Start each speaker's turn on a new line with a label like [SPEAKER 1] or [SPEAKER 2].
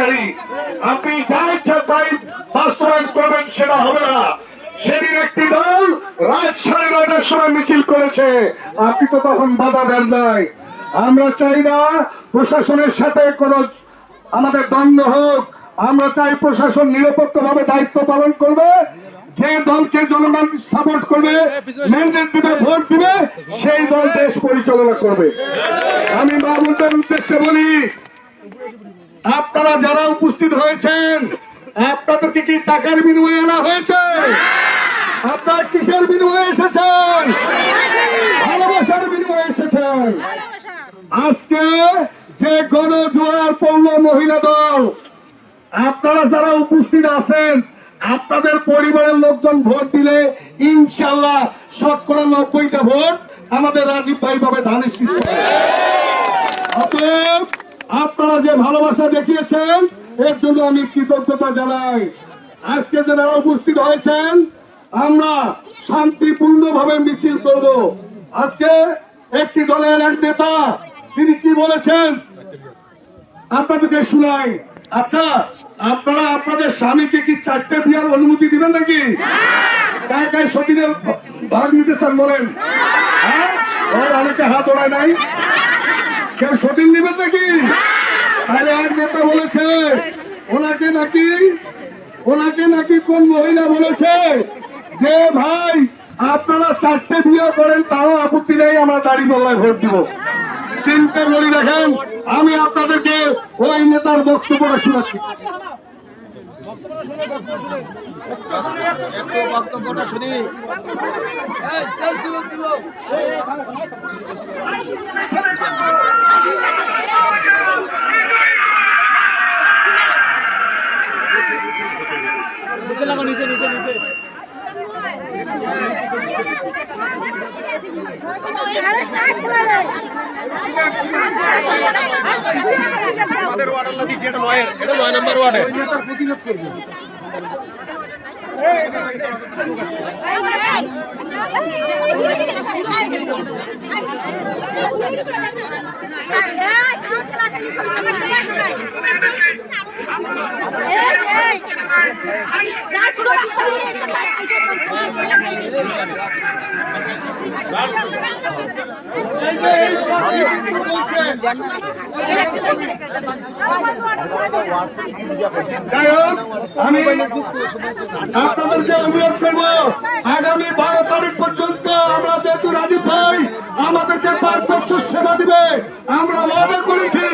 [SPEAKER 1] সরকারি। আপনি যা ইচ্ছা তাই বাস্তবায়ন করবেন, সেটা হবে না। সেদিন একটি দল রাত সাড়ে নয়টার সময় মিছিল করেছে। আপনি তো তখন বাধা দেন নাই। আমরা চাই না প্রশাসনের সাথে কোন আমাদের দ্বন্দ্ব হোক। আমরা চাই প্রশাসন নিরপেক্ষ ভাবে দায়িত্ব পালন করবে। যে দলকে জনগণ সাপোর্ট করবে ম্যান্ডেট দিবে, ভোট দিবে, সেই দল দেশ পরিচালনা করবে। আমি বাবুদের উদ্দেশ্যে বলি আপনারা যারা উপস্থিত হয়েছেন, আপনাদেরকে কি টাকার বিনিময়ে আনা হয়েছে? আপনার কিসের বিনিময়ে এসেছেন? ভালোবাসার বিনিময়ে এসেছেন। আজকে যে গণজোয়ার পৌর মহিলা দল, আপনারা যারা উপস্থিত আছেন, আপনাদের পরিবারের লোকজন ভোট দিলে ইনশাল্লাহ শতকরা নব্বইটা ভোট আমাদের রাজীব ভাই পাবে ধানের অতএব আপনারা যে ভালোবাসা দেখিয়েছেন, এর জন্য আমি কৃতজ্ঞতা জানাই। আজকে যারা উপস্থিত হয়েছেন, আমরা শান্তিপূর্ণ ভাবে মিছিল করব। আজকে একটি দলের এক নেতা, তিনি কি বলেছেন? আপনাদেরকে শুনাই। আচ্ছা আপনারা আপনাদের স্বামীকে কি চারটে বিয়ার অনুমতি দিবেন নাকি? কায় কায় সতীনের ভাগ নিতে চান বলেন। হ্যাঁ? অনেকে হাত ওড়ায় নাই। কেউ সতীন নেবেন নাকি? তাহলে এক নেতা বলেছে, ওনাকে নাকি ওনাকে নাকি কোন মহিলা বলেছে যে, ভাই, আপনারা চারটে বিয়ে করেন, তাও আপত্তি নেই, আমরা দাড়ি মোল্লায় ভোট দিব। চিন্তা করি দেখেন, আমি আপনাদেরকে ওই নেতার বক্তব্যটা শোনাচ্ছি।
[SPEAKER 2] বক্তব্যটা শুনি। লাগো নিচে নিচে নিচে। আমাদের ওয়ার্ডের লোক দিছি এটা এটা নয় নম্বর ওয়ার্ডে।
[SPEAKER 1] যাই হোক আমি আপনাদেরকে অনুরোধ করব, আগামী বারো তারিখ পর্যন্ত আমরা যেহেতু রাজীব ভাই, আমাদেরকে বছর সেবা দিবে। আমরা ওয়াদা করেছি